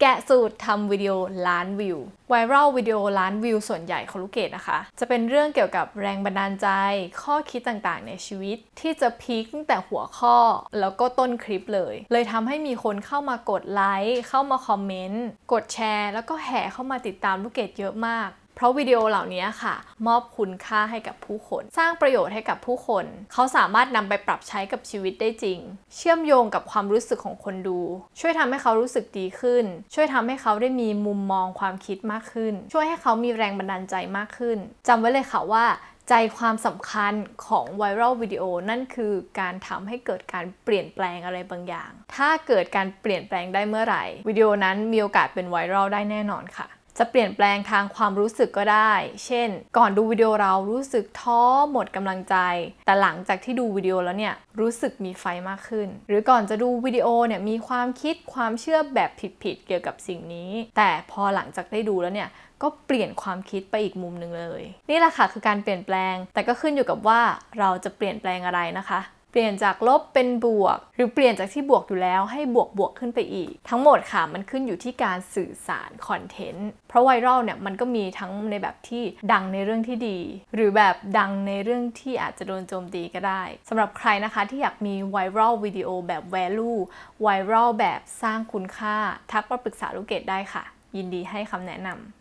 แกะสูตรทำวิดีโอล้านวิว ไวรัลวิดีโอล้านวิวส่วนใหญ่ของลูกเกดนะคะ จะเป็นเรื่องเกี่ยวกับแรงบันดาลใจ ข้อคิดต่างๆ ในชีวิต ที่จะพีคตั้งแต่หัวข้อ แล้วก็ต้นคลิปเลย เลยทำให้มีคนเข้ามากดไลค์ เข้ามาคอมเมนต์ กดแชร์ แล้วก็แห่เข้ามาติดตามลูกเกดเยอะมาก เพราะวิดีโอเหล่านี้ค่ะ มอบคุณค่าให้กับผู้คน สร้างประโยชน์ให้กับผู้คน เขาสามารถนำไปปรับใช้กับชีวิตได้จริง เชื่อมโยงกับความรู้สึกของคนดู ช่วยทำให้เขารู้สึกดีขึ้น ช่วยทำให้เขาได้มีมุมมองความคิดมากขึ้น ช่วยให้เขามีแรงบันดาลใจมากขึ้นจำไว้เลยค่ะว่าใจความสำคัญของไวรัลวิดีโอนั่นคือการทำให้เกิดการเปลี่ยนแปลงอะไรบางอย่าง ถ้าเกิดการเปลี่ยนแปลงได้เมื่อไหร่ วิดีโอนั้นมีโอกาสเป็นไวรัลได้แน่นอนค่ะ จะเปลี่ยนแปลงทางความรู้สึกก็ได้ เช่น ก่อนดูวิดีโอเรารู้สึกท้อหมดกำลังใจ แต่หลังจากที่ดูวิดีโอแล้วเนี่ยรู้สึกมีไฟมากขึ้น หรือก่อนจะดูวิดีโอเนี่ยมีความคิดความเชื่อแบบผิดๆเกี่ยวกับสิ่งนี้ แต่พอหลังจากได้ดูแล้วเนี่ยก็เปลี่ยนความคิดไปอีกมุมหนึ่งเลย นี่แหละค่ะคือการเปลี่ยนแปลง แต่ก็ขึ้นอยู่กับว่าเราจะเปลี่ยนแปลงอะไรนะคะ เปลี่ยนจากลบเป็นบวก หรือเปลี่ยนจากที่บวกอยู่แล้วให้บวกบวกขึ้นไปอีก ทั้งหมดค่ะมันขึ้นอยู่ที่การสื่อสารคอนเทนต์ เพราะไวรัลเนี่ยมันก็มีทั้งในแบบที่ดังในเรื่องที่ดี หรือแบบดังในเรื่องที่อาจจะโดนโจมตีก็ได้สำหรับใครนะคะที่อยากมีไวรัลวิดีโอแบบ value ไวรัลแบบสร้างคุณค่า ทักมาปรึกษาลูกเกดได้ค่ะ ยินดีให้คำแนะนำ